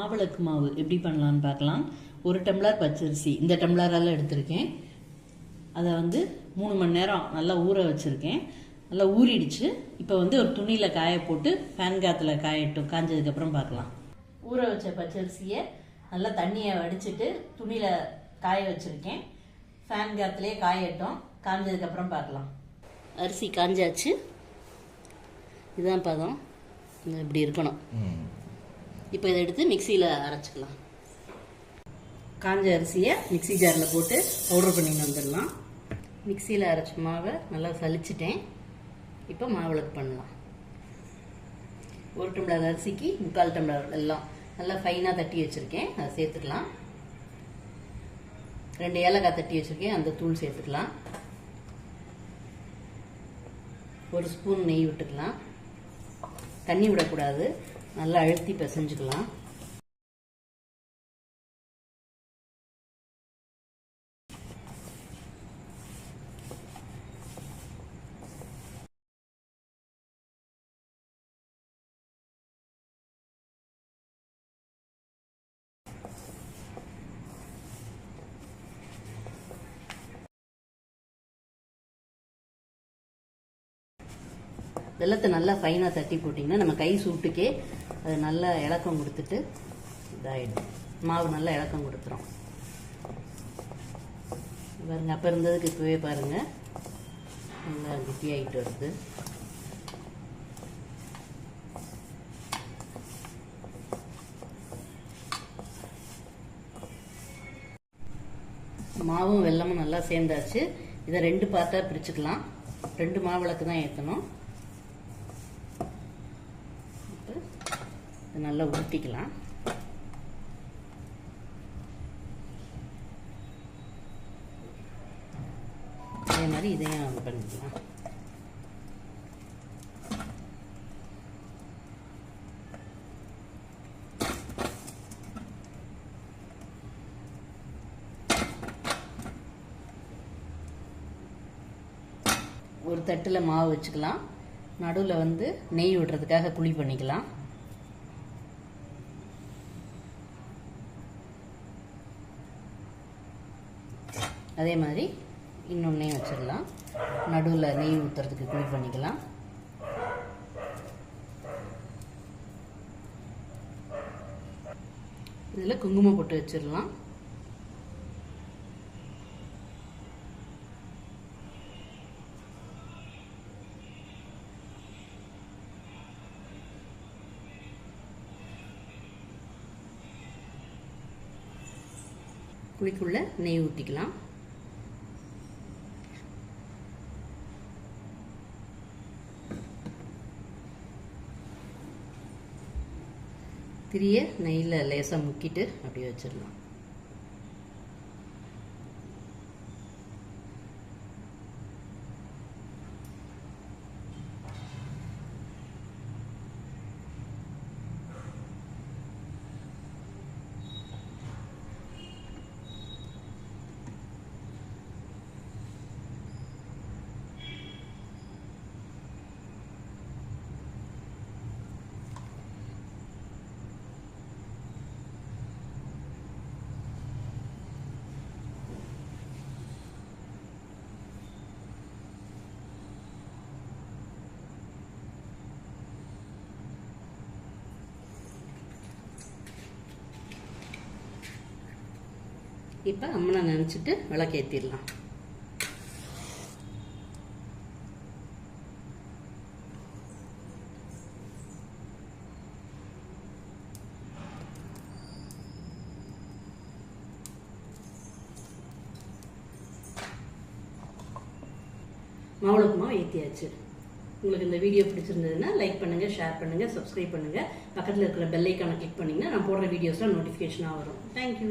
மாவிளக்கு மாவு எப்படி பண்ணலான்னு பார்க்கலாம். ஒரு டம்ளர் பச்சரிசி இந்த டம்ளரால் எடுத்திருக்கேன். அதை வந்து மூணு மணி நேரம் நல்லா ஊற வச்சுருக்கேன். நல்லா ஊறிடுச்சு. இப்போ வந்து ஒரு துணியில் காய போட்டு ஃபேன் காற்றுல காயட்டும். காஞ்சதுக்கப்புறம் பார்க்கலாம். ஊற வச்ச பச்சரிசியை நல்லா தண்ணியை வடிச்சிட்டு துணியில் காய வச்சுருக்கேன். ஃபேன் காற்றுலேயே காயட்டும். காஞ்சதுக்கப்புறம் பார்க்கலாம். அரிசி காஞ்சாச்சு. இதுதான் பதம். இப்படி இருக்கணும். இப்போ இதை எடுத்து மிக்சியில் அரைச்சிக்கலாம். காஞ்ச அரிசியை மிக்ஸி ஜாரில் போட்டு பவுடர் பண்ணிட்டு வந்துடலாம். மிக்சியில் அரைச்ச மாவை நல்லா சலிச்சிட்டேன் இப்போ மாவிளக்கு பண்ணலாம். ஒரு டம்ளர் அரிசிக்கு முக்கால் டம்ளர் எல்லாம் நல்லா ஃபைனாக தட்டி வச்சுருக்கேன். அதை சேர்த்துக்கலாம். ரெண்டு ஏலக்காய் தட்டி வச்சுருக்கேன். அந்த தூள் சேர்த்துக்கலாம். ஒரு ஸ்பூன் நெய் விட்டுக்கலாம். தண்ணி விடக்கூடாது. நல்லா அழுத்தி பிசைஞ்சுக்கலாம். வெள்ளத்தை நல்லா ஃபைனாக தட்டி போட்டிங்கன்னா நம்ம கை சூட்டுக்கே அது நல்லா இலக்கம் கொடுத்துட்டு இதாகிடும் மாவு நல்லா இலக்கம் கொடுத்துரும். பாருங்கள் அப்போ இருந்ததுக்கு இப்போவே பாருங்க. நல்லா கெட்டியாகிட்டு வருது. மாவும் வெல்லமும் நல்லா சேர்ந்தாச்சு. இதை ரெண்டு பார்ட்டாக பிரிச்சுக்கலாம். ரெண்டு மாவிளக்கு தான் ஏற்றணும் இப்போ நல்லா ஊற்றிக்கலாம் அதே மாதிரி இதையும் பண்ணிக்கலாம். ஒரு தட்டில் மாவு வச்சுக்கலாம். நடுவில் வந்து நெய் விடுறதுக்காக குழி பண்ணிக்கலாம். அதே மாதிரி இன்னொன்னையும் வச்சிடலாம். நடுவில் நெய் ஊற்றுறதுக்கு குழி பண்ணிக்கலாம். இதில் குங்குமம் போட்டு வச்சிடலாம். குழிக்குள்ளே நெய் ஊற்றிக்கலாம் திரிய நெய்யில் லேசாக முக்கிட்டு அப்படியே வச்சிடலாம். இப்போ அம்மனை நினச்சிட்டு விளக்கேற்றிடலாம் மாவுளக்குமா ஏற்றியாச்சு உங்களுக்கு இந்த வீடியோ பிடிச்சிருந்ததுன்னா லைக் பண்ணுங்கள் ஷேர் பண்ணுங்கள் சப்ஸ்கிரைப் பண்ணுங்கள் பக்கத்தில் இருக்கிற பெல்லைக்கான கிளிக் பண்ணிங்கன்னா நான் போடுற வீடியோஸ்லாம் நோட்டிஃபிகேஷனாக வரும். தேங்க்யூ